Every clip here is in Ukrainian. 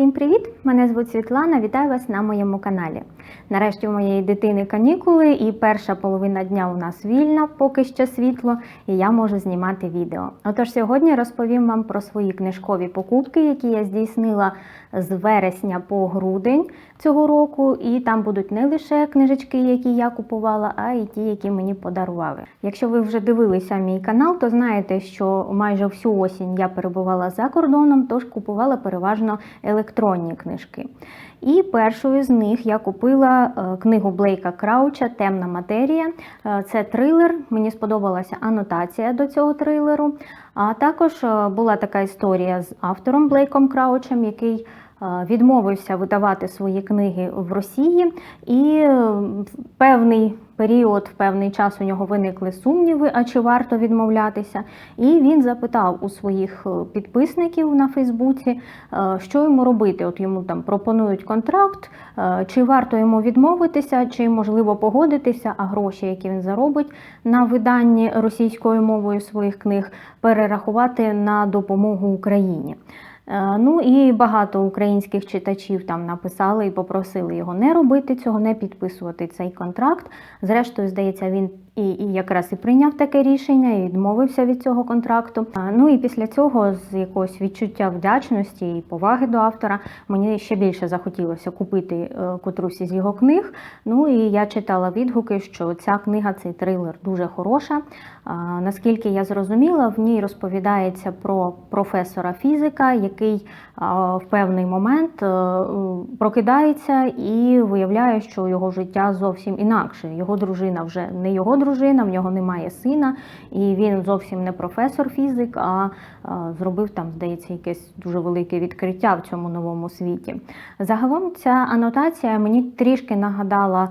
Всім привіт! Мене звуть Світлана. Вітаю вас на моєму каналі. Нарешті у моєї дитини канікули, і перша половина дня у нас вільна, поки що світло, і я можу знімати відео. Отож, сьогодні розповім вам про свої книжкові покупки, які я здійснила з вересня по грудень цього року. І там будуть не лише книжечки, які я купувала, а й ті, які мені подарували. Якщо ви вже дивилися мій канал, то знаєте, що майже всю осінь я перебувала за кордоном, тож купувала переважно електронні книжки. І першою з них я купила е, книгу Блейка Крауча Темна матерія. Е, Це трилер. Мені сподобалася анотація до цього трилеру. А також е, була така історія з автором Блейком Краучем, який відмовився видавати свої книги в Росії, і певний період, в певний час у нього виникли сумніви, а чи варто відмовлятися. І він запитав у своїх е, підписників на Фейсбуці, е, що йому робити. От йому там пропонують контракт, е, чи варто йому відмовитися, чи можливо погодитися, а гроші, які він заробить на виданні російською мовою своїх книг, перерахувати на допомогу Україні. Е, Ну і багато українських читачів там написали і попросили його не робити цього, не підписувати цей контракт. Зрештою, здається, він і, і якраз і прийняв таке рішення, і відмовився від цього контракту. А, Ну і після цього, з якогось відчуття вдячності і поваги до автора, мені ще більше захотілося купити е, котрусь із його книг. Ну і я читала відгуки, що ця книга, цей трилер дуже хороша. А, Наскільки я зрозуміла, в ній розповідається про професора фізика, який в певний момент е, прокидається і виявляє, що його життя зовсім інакше. Його дружина вже не його дружина, в нього немає сина, і він зовсім не професор фізик, а а, зробив там, здається, якесь дуже велике відкриття в цьому новому світі. Загалом ця анотація мені трішки нагадала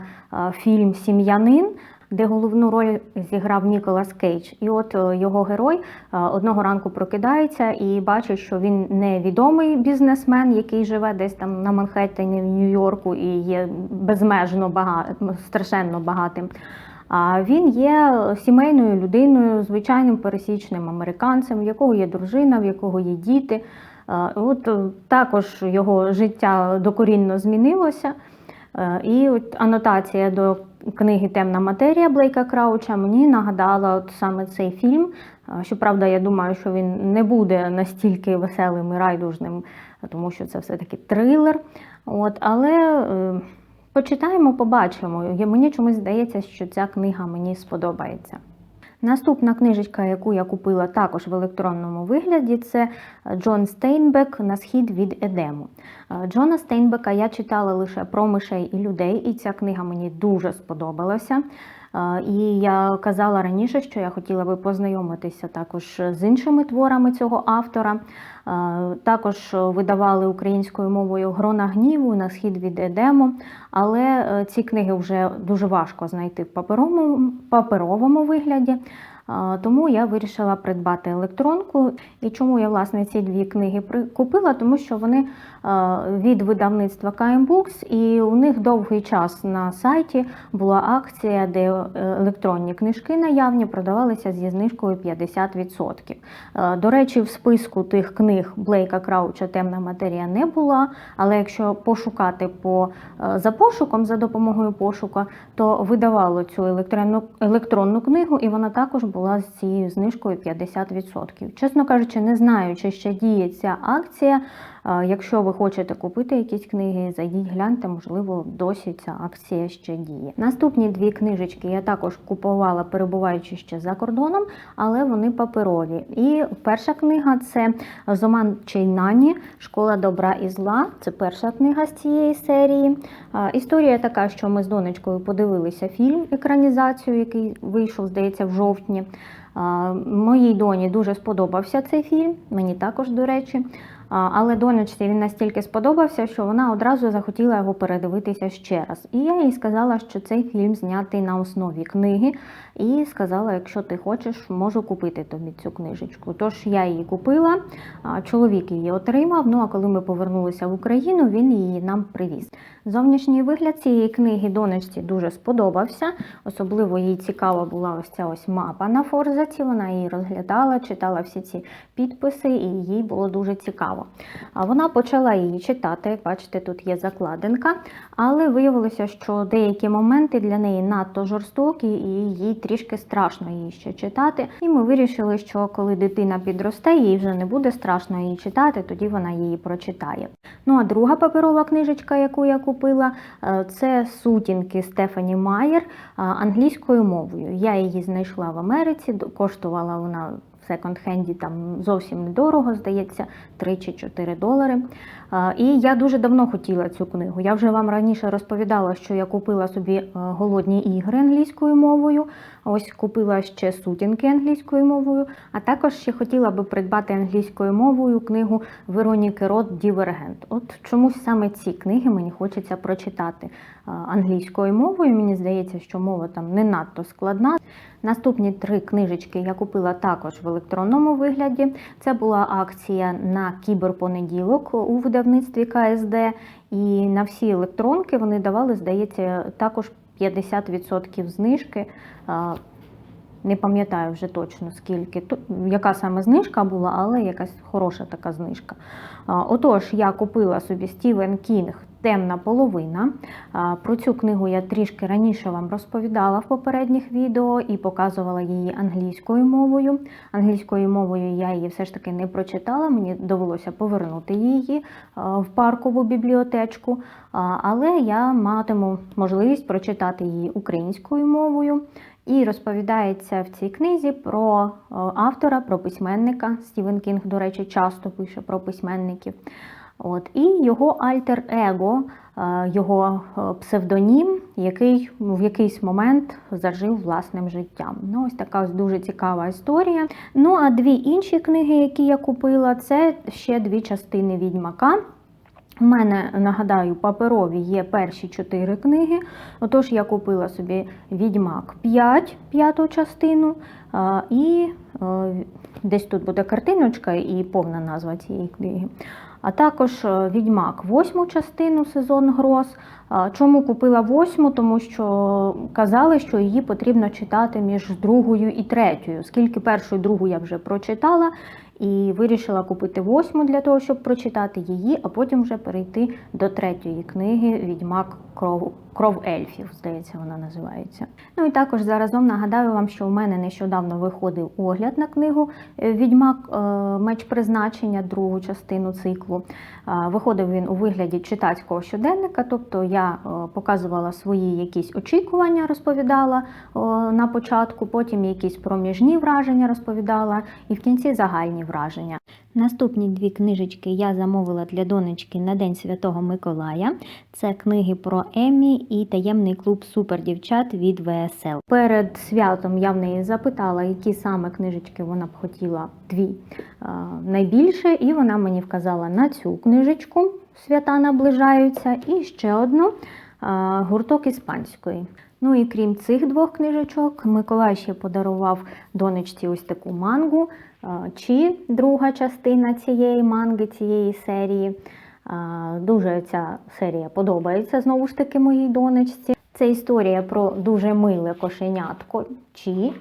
фільм Сім'янин де головну роль зіграв Ніколас Кейдж. І от е, його герой е, одного ранку прокидається і бачить, що він не відомий бізнесмен, який живе десь там на Манхеттені в Нью-Йорку і є безмежно багатим, страшенно багатим. А він є сімейною людиною, звичайним пересічним американцем, в якого є дружина, в якого є діти. Е, От також його життя докорінно змінилося. І от анотація до книги Темна матерія Блейка Крауча мені нагадала от саме цей фільм. Щоправда, я думаю, що він не буде настільки веселим і райдужним, тому що це все-таки трилер. От, але е, почитаємо, побачимо. Мені чомусь здається, що ця книга мені сподобається. Наступна книжечка, яку я купила також в електронному вигляді, це Джон Стейнбек на схід від Едему. Е, Джона Стейнбека я читала лише про мишей і людей, і ця книга мені дуже сподобалася. І я казала раніше, що я хотіла би познайомитися також з іншими творами цього автора. Також видавали українською мовою Грона гніву на схід від Едему, але е, ці книги вже дуже важко знайти в паперовому, паперовому вигляді. Тому я вирішила придбати електронку. І чому я власне ці дві книги купила? Тому що вони від видавництва Books, і у них довгий час на сайті була акція, де е, електронні книжки наявні продавалися зі знижкою 50%. Е, До речі, в списку тих книг Блейка Крауча Темна матерія не була. Але якщо пошукати по е, за пошуком, за допомогою пошука, то видавало цю електронну, електронну книгу, і вона також була з цією знижкою 50%. Чесно кажучи, не знаю, чи ще діє ця акція. Якщо ви хочете купити якісь книги, зайдіть, гляньте, можливо, досі ця акція ще діє. Наступні дві книжечки я також купувала, перебуваючи ще за кордоном, але вони паперові. І перша книга це Зоман Чейнані Школа добра і зла. Це перша книга з цієї серії. Історія така, що ми з донечкою подивилися фільм, екранізацію, який вийшов, здається, в жовтні. Моїй доні дуже сподобався цей фільм, мені також, до речі. Але донечці він настільки сподобався, що вона одразу захотіла його передивитися ще раз. І я їй сказала, що цей фільм знятий на основі книги, і сказала, якщо ти хочеш, можу купити тобі цю книжечку. Тож я її купила, чоловік її отримав. Ну а коли ми повернулися в Україну, він її нам привіз. Зовнішній вигляд цієї книги донечці дуже сподобався. Особливо їй цікава була ось ця ось мапа на форзаці. Вона її розглядала, читала всі ці підписи, і їй було дуже цікаво. Цікаво. А Вона почала її читати, як бачите, тут є закладинка, але виявилося, що деякі моменти для неї надто жорстокі і їй трішки страшно її ще читати. І ми вирішили, що коли дитина підросте, їй вже не буде страшно її читати, тоді вона її прочитає. Ну а друга паперова книжечка, яку я купила, е, це сутінки Стефані Майер е, англійською мовою. Я її знайшла в Америці, коштувала вона секонд-хенді там зовсім недорого, здається, 3 чи 4 долари. І я дуже давно хотіла цю книгу. Я вже вам раніше розповідала, що я купила собі е, голодні ігри англійською мовою. Ось купила ще сутінки англійською мовою, а також ще хотіла би придбати англійською мовою книгу Вероніки Рот Дівергент. От чомусь саме ці книги мені хочеться прочитати англійською мовою. Мені здається, що мова там не надто складна. Наступні три книжечки я купила також в електронному вигляді. Це була акція на кіберпонеділок у видавництві КСД. І на всі електронки вони давали, здається, також 50% знижки. Не пам'ятаю вже точно скільки, яка саме знижка була, але якась хороша така знижка. Отож, я купила собі Стівен Кінг Темна половина. Про цю книгу я трішки раніше вам розповідала в попередніх відео і показувала її англійською мовою. Англійською мовою я її все ж таки не прочитала, мені довелося повернути її в паркову бібліотечку, але я матиму можливість прочитати її українською мовою. І розповідається в цій книзі про е, автора, про письменника. Стівен Кінг, до речі, часто пише про письменників. От, і його альтер-его, е, його е, псевдонім, який в якийсь момент зажив власним життям. Ну, ось така ось дуже цікава історія. Ну, а дві інші книги, які я купила, це ще дві частини відьмака. У мене, нагадаю, паперові є перші чотири книги. Отож, я купила собі Відьмак 5, п'яту частину, і е, десь тут буде картиночка і повна назва цієї книги. А також е, Відьмак восьму частину сезон гроз. Чому купила восьму? Тому що казали, що її потрібно читати між другою і третьою. Скільки першу і другу я вже прочитала, і вирішила купити восьму для того, щоб прочитати її, а потім вже перейти до третьої книги Відьмак кров, кров ельфів, здається, вона називається. Ну і також заразом нагадаю вам, що у мене нещодавно виходив огляд на книгу е, Відьмак е, Меч призначення, другу частину циклу. Е, Виходив він у вигляді читацького щоденника, тобто я показувала свої якісь очікування, розповідала на початку, потім якісь проміжні враження розповідала, і в кінці загальні враження. Наступні дві книжечки я замовила для донечки на День Святого Миколая. Це книги про Еммі і таємний клуб супердівчат від ВСЛ. Перед святом я в неї запитала, які саме книжечки вона б хотіла дві е, найбільше, і вона мені вказала на цю книжечку Свята наближаються, і ще одну е, гурток іспанської. Ну і крім цих двох книжечок, Миколай ще подарував донечці ось таку мангу, чи друга частина цієї манги, цієї серії. Дуже ця серія подобається знову ж таки моїй донечці. Це історія про дуже миле кошенятко Чі,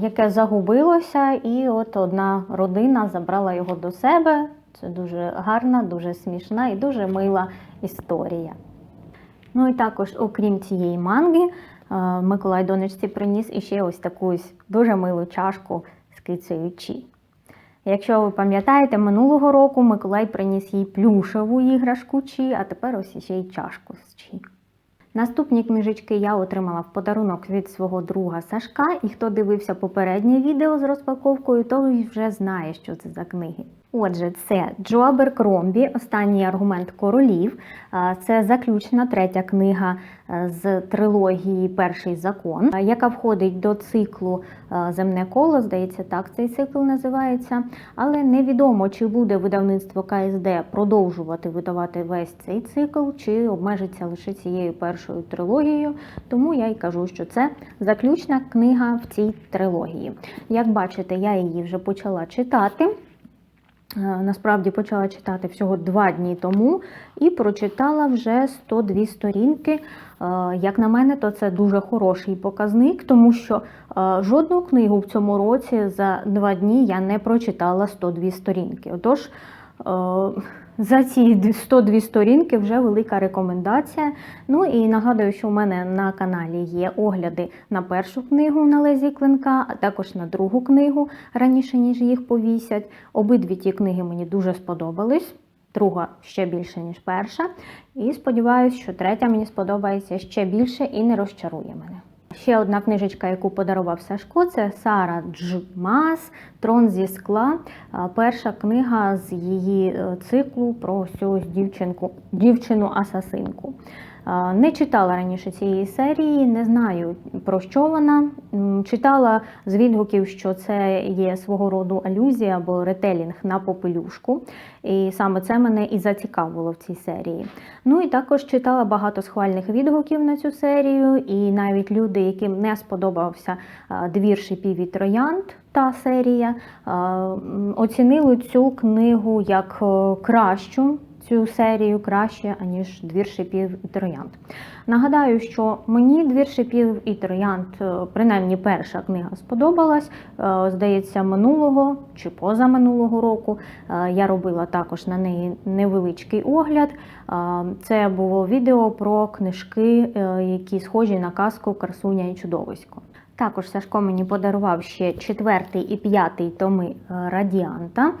яке загубилося, і от одна родина забрала його до себе. Це дуже гарна, дуже смішна і дуже мила історія. Ну і також, окрім цієї манги, Миколай донечці приніс іще ось таку дуже милу чашку з. Якщо ви пам'ятаєте, минулого року Миколай приніс їй плюшеву іграшку чи, а тепер ось ще й чашку з Чі. Наступні книжечки я отримала в подарунок від свого друга Сашка, і хто дивився попереднє відео з розпаковкою, той вже знає, що це за книги. Отже, це Джо Аберкромбі, останній аргумент королів. Це заключна третя книга е, з трилогії Перший закон, е, яка входить до циклу е, Земне коло, здається, так цей цикл називається. Але невідомо, чи буде видавництво КСД продовжувати видавати весь цей цикл, чи обмежиться лише цією першою трилогією. Тому я й кажу, що це заключна книга в цій трилогії. Як бачите, я її вже почала читати. Е, Насправді почала читати всього два дні тому і прочитала вже 102 сторінки. Е, Як на мене, то це дуже хороший показник, тому що е, жодну книгу в цьому році за два дні я не прочитала 102 сторінки. Отож, За ці 102 сторінки вже велика рекомендація. Ну і нагадую, що у мене на каналі є огляди на першу книгу на лезі клинка, а також на другу книгу раніше ніж їх повісять. Обидві ті книги мені дуже сподобались. Друга ще більше, ніж перша. І сподіваюся, що третя мені сподобається ще більше і не розчарує мене. Ще одна книжечка, яку подарував Сашко, це Сара Джмас Трон зі скла. Перша книга з її е, циклу про цю дівчинку, дівчину-асасинку. Не читала раніше цієї серії, не знаю про що вона. Читала з відгуків, що це є свого роду алюзія або ретелінг на попелюшку. І саме це мене і зацікавило в цій серії. Ну і також читала багато схвальних відгуків на цю серію, і навіть люди, яким не сподобався двір шипів і троянд, та серія, оцінили цю книгу як е, кращу. Цю серію краще, аніж двір шипів і троянд. Нагадаю, що мені двір шипів і троянд, е, принаймні перша книга сподобалась. Е, Здається, минулого чи позаминулого року е, я робила також на неї невеличкий огляд. Це було відео про книжки, які схожі на казку Красуня і чудовисько. Також Сашко мені подарував ще четвертий і п'ятий томи е, Радіанта.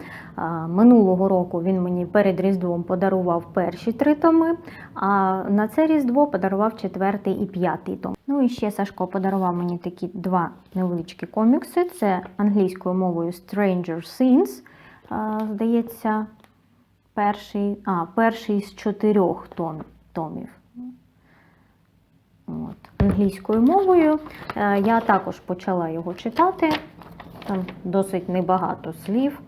Минулого року він мені перед Різдвом подарував перші три томи, а на це Різдво подарував четвертий і п'ятий том. Ну і ще Сашко подарував мені такі два невеличкі комікси. Це англійською мовою Stranger Things. Здається, перший, а, перший з чотирьох том, томів. От, англійською мовою. Е, Я також почала його читати. Там досить небагато слів.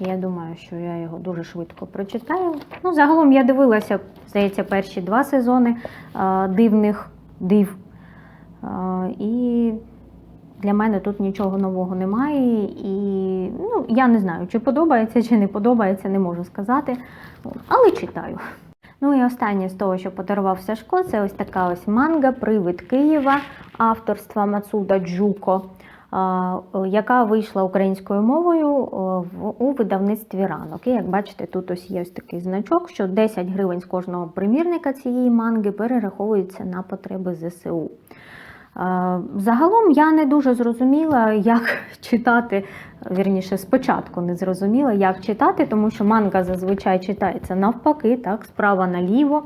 Я думаю, що я його дуже швидко прочитаю. Ну, загалом я дивилася, здається, перші два сезони е, дивних див. Е, І для мене тут нічого нового немає. І ну, я не знаю, чи подобається, чи не подобається, не можу сказати. Але читаю. Ну і останнє з того, що подарував Сашко, це ось така ось манга Привид Києва авторства Мацуда Джуко, яка вийшла українською мовою у видавництві ранок. І як бачите, тут ось є ось такий значок, що 10 гривень з кожного примірника цієї манги перераховується на потреби ЗСУ. Е, Загалом я не дуже зрозуміла, як читати, вірніше, спочатку не зрозуміла, як читати, тому що манга зазвичай читається навпаки, так, справа наліво.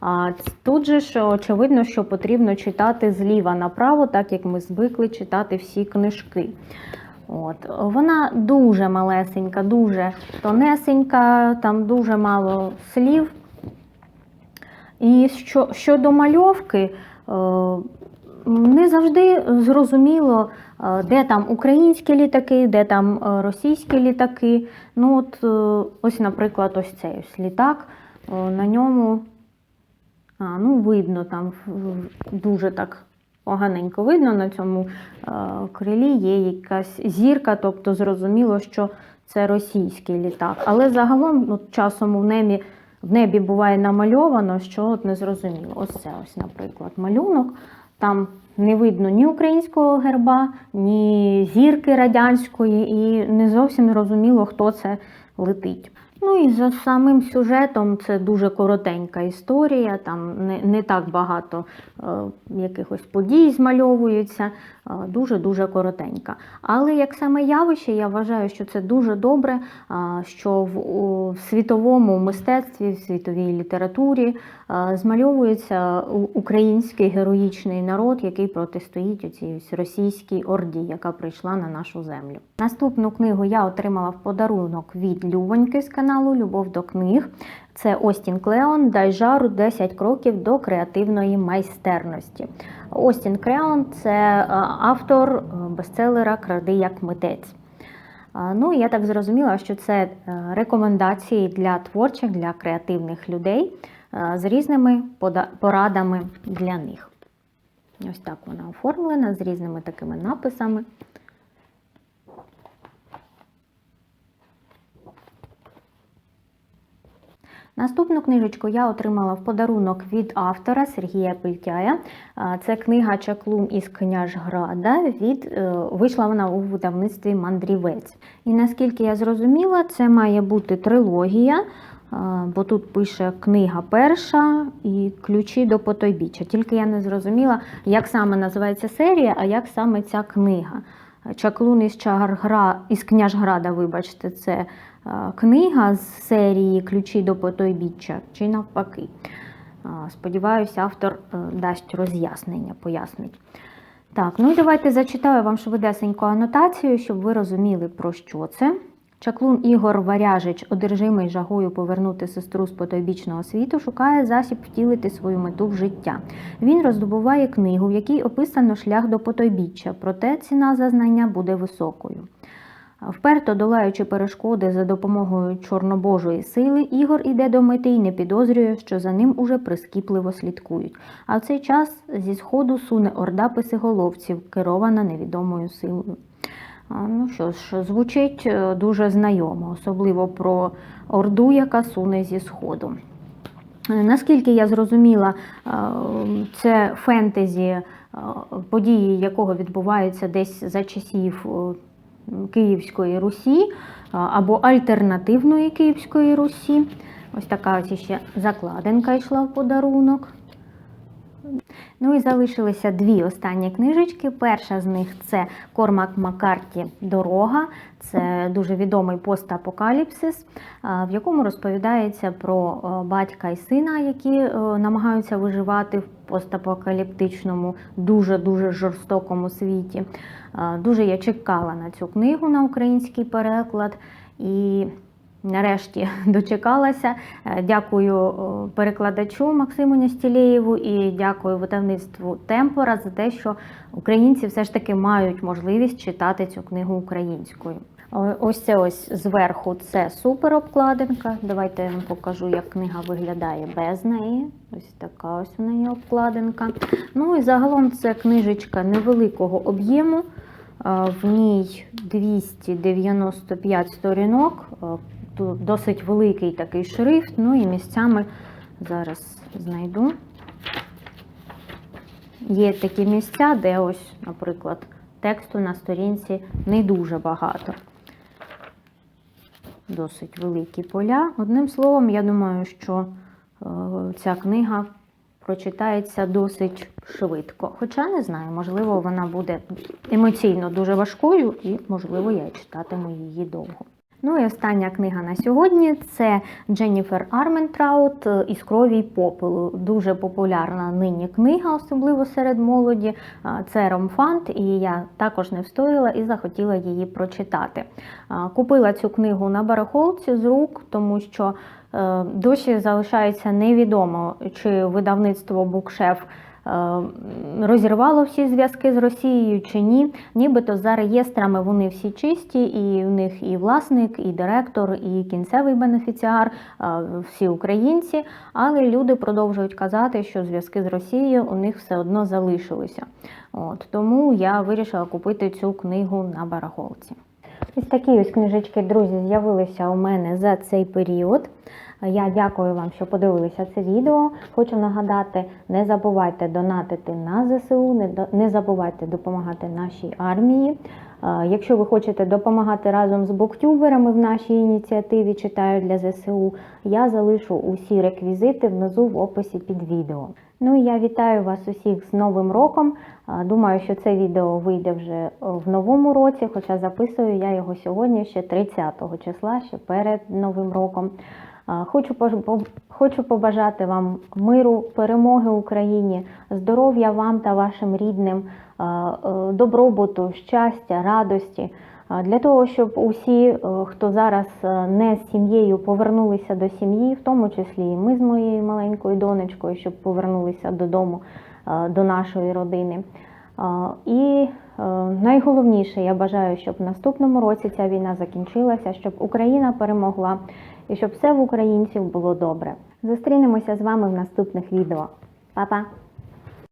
А тут же ж очевидно, що потрібно читати зліва направо, так як ми звикли читати всі книжки. От. Вона дуже малесенька, дуже тонесенька, там дуже мало слів. І що, щодо мальовки, не завжди зрозуміло, е, де там українські літаки, де там е, російські літаки. Ну, от, е, ось, наприклад, ось цей ось літак. На ньому а, ну, видно там дуже так поганенько видно на цьому крилі є якась зірка, тобто зрозуміло, що це російський літак. Але загалом ну, часом в небі, в небі буває намальовано, що от не зрозуміло. Ось це ось, наприклад, малюнок. Там не видно ні українського герба, ні зірки радянської, і не зовсім зрозуміло, хто це летить. Ну і за самим сюжетом це дуже коротенька історія, там не, не так багато е, якихось подій змальовується, е, дуже-дуже коротенька. Але як саме явище, я вважаю, що це дуже добре, е, що в, світовому мистецтві, в світовій літературі е, змальовується український героїчний народ, який протистоїть оцій ось російській орді, яка прийшла на нашу землю. Наступну книгу я отримала в подарунок від Любоньки з каналу Любов до книг. Це Остін Клеон Дай жару 10 кроків до креативної майстерності. Остін Клеон це е, автор е, бестселера Кради як митець. Ну, я так зрозуміла, що це е, рекомендації для творчих, для креативних людей з різними порадами для них. Ось так вона оформлена з різними такими написами. Наступну книжечку я отримала в подарунок від автора Сергія Пильтяя. Це книга Чаклун із Княжграда. Від е, вийшла вона у видавництві Мандрівець. І наскільки я зрозуміла, це має бути трилогія. Бо тут пише книга перша і ключі до потойбіччя. Тільки я не зрозуміла, як саме називається серія, а як саме ця книга. Чаклун із Чагаргра із Княжграда, вибачте, це е, книга з серії Ключі до потойбіччя чи навпаки. Е, Сподіваюся, автор е, дасть роз'яснення, пояснить. Так, ну і давайте зачитаю вам швидесеньку анотацію, щоб ви розуміли, про що це. Чаклун Ігор Варяжич, одержимий жагою повернути сестру з потойбічного світу, шукає засіб втілити свою мету в життя. Він роздобуває книгу, в якій описано шлях до потойбіччя, проте ціна за знання буде високою. Вперто долаючи перешкоди за допомогою чорнобожої сили, Ігор іде до мети і не підозрює, що за ним уже прискіпливо слідкують. А в цей час зі сходу суне орда писиголовців, керована невідомою силою. Ну що ж, звучить е, дуже знайомо, особливо про орду, яка суне зі сходу. Е, Наскільки я зрозуміла, е, це фентезі, події якого відбуваються десь за часів Київської Русі або альтернативної Київської Русі. Ось така ось ще закладинка йшла в подарунок. Ну і залишилися дві останні книжечки. Перша з них це Кормак Маккарті Дорога. Це дуже відомий постапокаліпсис, в якому розповідається про е, батька і сина, які е, намагаються виживати в постапокаліптичному, дуже-дуже жорстокому світі. Дуже я чекала на цю книгу на український переклад. І Нарешті дочекалася. Е, Дякую е, перекладачу Максиму Нестілєєву і дякую видавництву Темпора за те, що українці все ж таки мають можливість читати цю книгу українською. Ось це ось зверху це супер обкладинка. Давайте я вам покажу, як книга виглядає без неї. Ось така ось у неї обкладинка. Ну і загалом це книжечка невеликого об'єму. Е, В ній 295 сторінок. Тут досить великий такий шрифт, ну і місцями зараз знайду. Є такі місця, де ось, наприклад, тексту на сторінці не дуже багато. Досить великі поля. Одним словом, я думаю, що е, ця книга прочитається досить швидко. Хоча не знаю, можливо, вона буде емоційно дуже важкою, і, можливо, я читатиму її довго. Ну і остання книга на сьогодні це Дженніфер Арментраут із крові й попелу. Дуже популярна нині книга, особливо серед молоді. Це Ромфант, і я також не встояла і захотіла її прочитати. Купила цю книгу на барахолці з рук, тому що е, досі залишається невідомо, чи видавництво Букшеф розірвало всі зв'язки з Росією чи ні. Нібито за реєстрами вони всі чисті, і в них і власник, і директор, і кінцевий бенефіціар, е, всі українці. Але люди продовжують казати, що зв'язки з Росією у них все одно залишилися. От тому я вирішила купити цю книгу на барахолці. Ось такі ось книжечки, друзі, з'явилися у мене за цей період. Я дякую вам, що подивилися це відео. Хочу нагадати, не забувайте донатити на ЗСУ, не забувайте допомагати нашій армії. Якщо ви хочете допомагати разом з буктюберами в нашій ініціативі Читаю для ЗСУ, я залишу усі реквізити внизу в описі під відео. Ну і я вітаю вас усіх з Новим роком. Думаю, що це відео вийде вже в новому році, хоча записую я його сьогодні ще 30 числа, ще перед Новим роком. Хочу хочу побажати вам миру, перемоги Україні, здоров'я вам та вашим рідним, добробуту, щастя, радості. Для того, щоб усі, е, хто зараз е, не з сім'єю, повернулися до сім'ї, в тому числі і ми з моєю маленькою донечкою, щоб повернулися додому е, до нашої родини. І найголовніше, я бажаю, щоб в наступному році ця війна закінчилася, щоб Україна перемогла і щоб все в українців було добре. Зустрінемося з вами в наступних відео. Па-па!